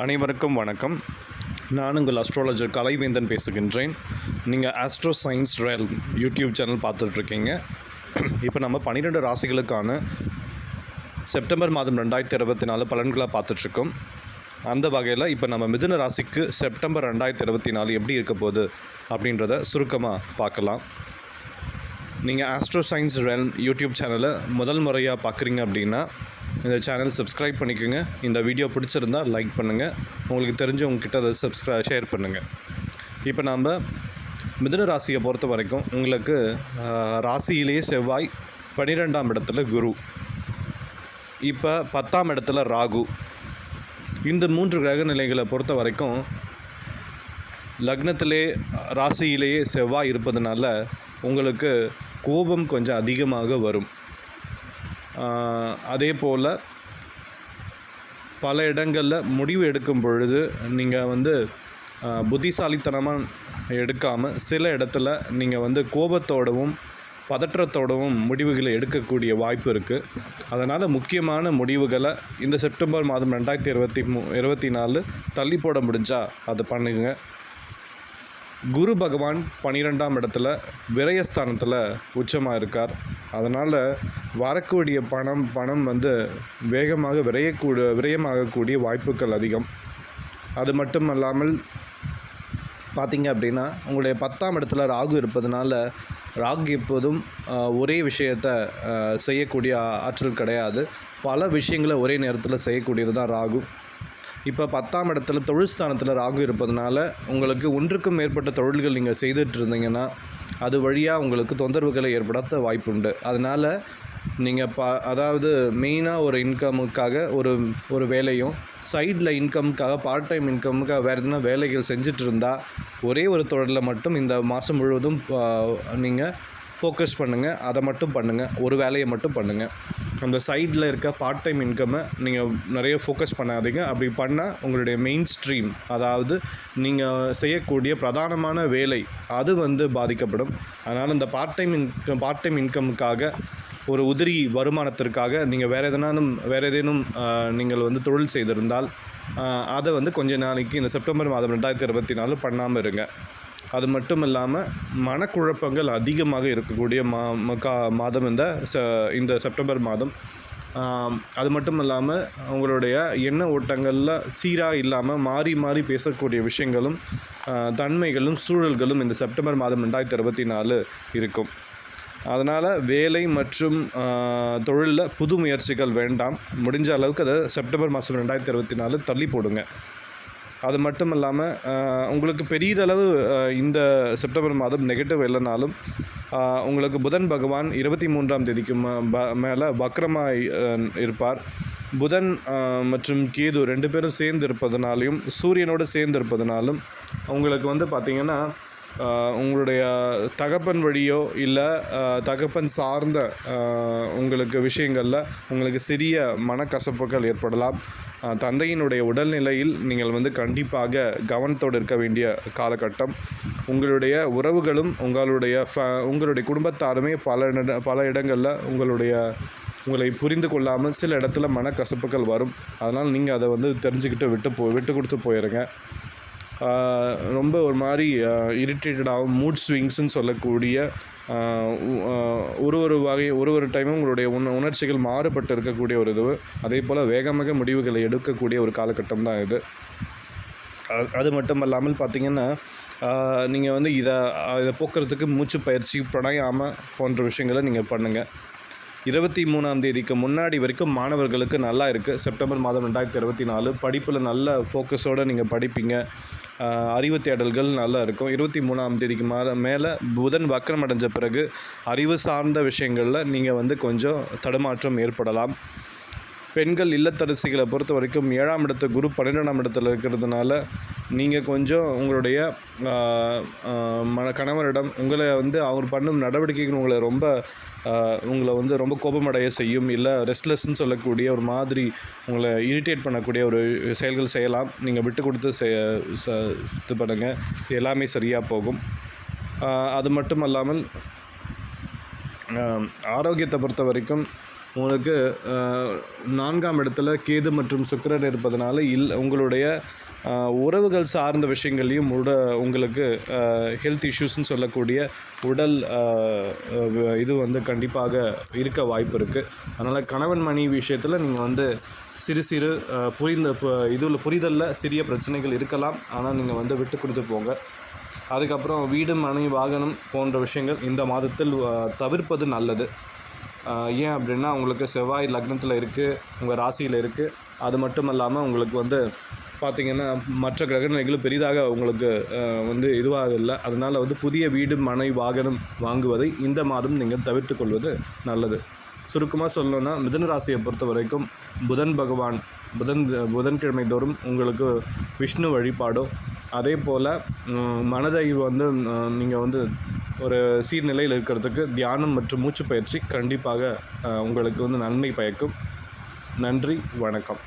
அனைவருக்கும் வணக்கம். நான் உங்கள் அஸ்ட்ராலஜர் கலைவேந்தன் பேசுகின்றேன். நீங்கள் astro science real YouTube channel பார்த்துட்ருக்கீங்க. இப்போ நம்ம பன்னிரெண்டு ராசிகளுக்கான செப்டம்பர் மாதம் ரெண்டாயிரத்தி இருபத்தி நாலு பலன்களாக பார்த்துட்ருக்கோம். அந்த வகையில் இப்போ நம்ம மிதுன ராசிக்கு செப்டம்பர் ரெண்டாயிரத்தி இருபத்தி நாலு எப்படி இருக்க போகுது அப்படின்றத சுருக்கமாக பார்க்கலாம். நீங்கள் ஆஸ்ட்ரோ சயின்ஸ் ரெல் யூடியூப் சேனலை முதல் முறையாக பார்க்குறீங்க அப்படின்னா இந்த சேனல் சப்ஸ்கிரைப் பண்ணிக்கோங்க. இந்த வீடியோ பிடிச்சிருந்தா லைக் பண்ணுங்கள் உங்களுக்கு தெரிஞ்சவங்கக்கிட்ட அதை சப்ஸ்கிரை ஷேர் பண்ணுங்கள் இப்போ நாம் மிதுன ராசியை பொறுத்த வரைக்கும் உங்களுக்கு ராசியிலேயே செவ்வாய் பன்னிரெண்டாம் இடத்துல குரு. இப்போ பத்தாம் இடத்துல ராகு. இந்த மூன்று கிரக நிலைகளை பொறுத்த வரைக்கும் லக்னத்திலே ராசியிலேயே செவ்வாய் இருப்பதுனால உங்களுக்கு கோபம் கொஞ்சம் அதிகமாக வரும். அதே போல் பல இடங்களில் முடிவு எடுக்கும் பொழுது நீங்கள் வந்து புத்திசாலித்தனமாக எடுக்காமல் சில இடத்துல நீங்கள் வந்து கோபத்தோடவும் பதற்றத்தோடவும் முடிவுகளை எடுக்கக்கூடிய வாய்ப்பு இருக்குது அதனால் முக்கியமான முடிவுகளை இந்த செப்டம்பர் மாதம் ரெண்டாயிரத்தி இருபத்தி மூ இருபத்தி நாலு தள்ளி போட முடிஞ்சால் அதை பண்ணுங்கள் குரு பகவான் பன்னிரெண்டாம் இடத்துல விரயஸ்தானத்தில் உச்சமாக இருக்கார். அதனால் வரக்கூடிய பணம் பணம் வந்து வேகமாக விரையக்கூட விரயமாகக்கூடிய வாய்ப்புகள் அதிகம். அது மட்டும் அல்லாமல் பார்த்தீங்க அப்படின்னா உங்களுடைய பத்தாம் இடத்துல ராகு இருப்பதுனால ராகு எப்போதும் ஒரே விஷயத்தை செய்யக்கூடிய ஆற்றல் கிடையாது. பல விஷயங்களை ஒரே நேரத்தில் செய்யக்கூடியது தான் ராகு. இப்போ பத்தாம் இடத்துல தொழில் ஸ்தானத்தில் ராகு இருப்பதனால உங்களுக்கு ஒன்றுக்கும் மேற்பட்ட தொழில்கள் நீங்கள் செய்துட்டு இருந்தீங்கன்னா அது வழியாக உங்களுக்கு தொந்தரவுகளை ஏற்படுத்த வாய்ப்புண்டு. அதனால் நீங்கள் ப அதாவது மெயினாக ஒரு இன்கமுக்காக ஒரு ஒரு வேலையும் சைடில் இன்கமுக்காக பார்ட் டைம் இன்கமுக்காக வேறு எதுனா வேலைகள் செஞ்சுட்டு இருந்தால் ஒரே ஒரு தொழிலில் மட்டும் இந்த மாதம் முழுவதும் நீங்கள் ஃபோக்கஸ் பண்ணுங்கள் அதை மட்டும் பண்ணுங்கள் ஒரு வேலையை மட்டும் பண்ணுங்கள் அந்த சைடில் இருக்க பார்ட் டைம் இன்கம்மை நீங்கள் நிறைய ஃபோக்கஸ் பண்ணாதீங்க. அப்படி பண்ணால் உங்களுடைய மெயின் ஸ்ட்ரீம் அதாவது நீங்கள் செய்யக்கூடிய பிரதானமான வேலை அது வந்து பாதிக்கப்படும். அதனால் இந்த part time income part time இன்கமுக்காக ஒரு உதிரி வருமானத்திற்காக நீங்கள் வேறு எதனாலும் வேறு ஏதேனும் நீங்கள் வந்து தொழில் செய்திருந்தால் அதை வந்து கொஞ்ச நாளைக்கு இந்த செப்டம்பர் மாதம் ரெண்டாயிரத்தி இருபத்தி நாலு பண்ணாமல் இருங்க. அது மட்டும் இல்லாமல் மனக்குழப்பங்கள் அதிகமாக இருக்கக்கூடிய மா கா மாதம் இந்த ச இந்த செப்டம்பர் மாதம். அது மட்டும் இல்லாமல் அவங்களுடைய எண்ண ஓட்டங்களில் சீராக இல்லாமல் மாறி மாறி பேசக்கூடிய விஷயங்களும் தன்மைகளும் சூழல்களும் இந்த செப்டம்பர் மாதம் ரெண்டாயிரத்தி இருபத்தி நாலு இருக்கும். அதனால் வேலை மற்றும் தொழிலில் புது முயற்சிகள் வேண்டாம். முடிஞ்ச அளவுக்கு அதை செப்டம்பர் மாதம் ரெண்டாயிரத்தி இருபத்தி நாலு தள்ளி போடுங்க. அது மட்டும் இல்லாமல் உங்களுக்கு பெரியதளவு இந்த செப்டம்பர் மாதம் நெகட்டிவ் இல்லைனாலும் உங்களுக்கு புதன் பகவான் இருபத்தி மூன்றாம் தேதிக்கு ப மேலே வக்கரமாக இருப்பார். புதன் மற்றும் கேது ரெண்டு பேரும் சேர்ந்து இருப்பதனாலையும் சூரியனோடு சேர்ந்து இருப்பதனாலும் உங்களுக்கு வந்து பார்த்திங்கன்னா உங்களுடைய தகப்பன் வழியோ இல்லை தகப்பன் சார்ந்த உங்களுக்கு விஷயங்களில் உங்களுக்கு சிறிய மனக்கசப்புகள் ஏற்படலாம். தந்தையினுடைய உடல்நிலையில் நீங்கள் வந்து கண்டிப்பாக கவனத்தோடு இருக்க வேண்டிய காலகட்டம். உங்களுடைய உறவுகளும் உங்களுடைய ஃப உங்களுடைய குடும்பத்தாருமே பல பல இடங்களில் உங்களுடைய உங்களை புரிந்து கொள்ளாமல் சில இடத்துல மனக்கசப்புகள் வரும். அதனால் நீங்கள் அதை வந்து தெரிஞ்சுக்கிட்டு விட்டு போ விட்டு கொடுத்து போயிருங்க. ரொம்ப ஒரு மாதிரி இரிட்டேட்டடாகவும் மூட் ஸ்விங்ஸ்ன்னு சொல்லக்கூடிய ஒரு ஒரு வகை ஒரு ஒரு டைமும் உங்களுடைய உண உணர்ச்சிகள் மாறுபட்டு இருக்கக்கூடிய ஒரு இது. அதே போல் வேகமாக முடிவுகளை எடுக்கக்கூடிய ஒரு காலகட்டம் தான் இது. அது அது மட்டும் இல்லாமல் பார்த்தீங்கன்னா நீங்கள் வந்து இதை இதை போக்குறதுக்கு மூச்சு பயிற்சி பிராணாயாம போன்ற விஷயங்களை நீங்கள் பண்ணுங்கள் இருபத்தி மூணாம் தேதிக்கு முன்னாடி வரைக்கும் மாணவர்களுக்கு நல்லா இருக்குது செப்டம்பர் மாதம் ரெண்டாயிரத்தி இருபத்தி நாலு. படிப்பில் நல்ல ஃபோக்கஸோடு நீங்கள் படிப்பீங்க. அறிவு தேடல்கள் நல்லா இருக்கும். இருபத்தி மூணாம் தேதிக்கு மா மேலே புதன் வக்கரம் அடைஞ்ச பிறகு அறிவு சார்ந்த விஷயங்களில் நீங்கள் வந்து கொஞ்சம் தடுமாற்றம் ஏற்படலாம். பெண்கள் இல்லத்தரசிகளை பொறுத்த வரைக்கும் ஏழாம் இடத்து குரு பன்னிரெண்டாம் இடத்துல இருக்கிறதுனால நீங்கள் கொஞ்சம் உங்களுடைய மன கணவரிடம் உங்களை வந்து அவர் பண்ணும் நடவடிக்கைகள் உங்களை ரொம்ப உங்களை வந்து ரொம்ப கோபமடைய செய்யும். இல்லை ரெஸ்ட்லெஸ்ன்னு சொல்லக்கூடிய ஒரு மாதிரி உங்களை இரிட்டேட் பண்ணக்கூடிய ஒரு செயல்கள் செய்யலாம். நீங்கள் விட்டு கொடுத்து செய் ச- இது பண்ணுங்கள் எல்லாமே சரியாக போகும். அது மட்டும் அல்லாமல் ஆரோக்கியத்தை பொறுத்த வரைக்கும் உங்களுக்கு நான்காம் இடத்துல கேது மற்றும் சுக்கிரன் இருப்பதனால இல் உங்களுடைய உறவுகள் சார்ந்த விஷயங்களையும் உட உங்களுக்கு ஹெல்த் இஷ்யூஸ்னு சொல்லக்கூடிய உடல் இது வந்து கண்டிப்பாக இருக்க வாய்ப்பு இருக்குது அதனால் கணவன் மனைவி விஷயத்தில் நீங்கள் வந்து சிறு சிறு புரிந்த இதில் புரிதலில் சிறிய பிரச்சனைகள் இருக்கலாம். ஆனால் நீங்கள் வந்து விட்டு கொடுத்து போங்க. அதுக்கப்புறம் வீடு மனை வாகனம் போன்ற விஷயங்கள் இந்த மாதத்தில் தவிர்ப்பது நல்லது. ஏன் அப்படின்னா உங்களுக்கு செவ்வாய் லக்னத்தில் இருக்குது உங்கள் ராசியில் இருக்குது அது மட்டும் இல்லாமல் உங்களுக்கு வந்து பார்த்திங்கன்னா மற்ற கிரகநிலைகளும் பெரிதாக உங்களுக்கு வந்து இதுவாக இல்லை அதனால் வந்து புதிய வீடு மனை வாகனம் வாங்குவதை இந்த மாதம் நீங்கள் தவிர்த்து கொள்வது நல்லது. சுருக்கமாக சொல்லணும்னா மிதன ராசியை பொறுத்த வரைக்கும் புதன் பகவான் புதன் புதன்கிழமை தோறும் உங்களுக்கு விஷ்ணு வழிபாடும் அதே போல் மனதை வந்து நீங்கள் வந்து ஒரு சீர்நிலையில் இருக்கிறதுக்கு தியானம் மற்றும் மூச்சு பயிற்சி கண்டிப்பாக உங்களுக்கு வந்து நன்மை பயக்கும். நன்றி வணக்கம்.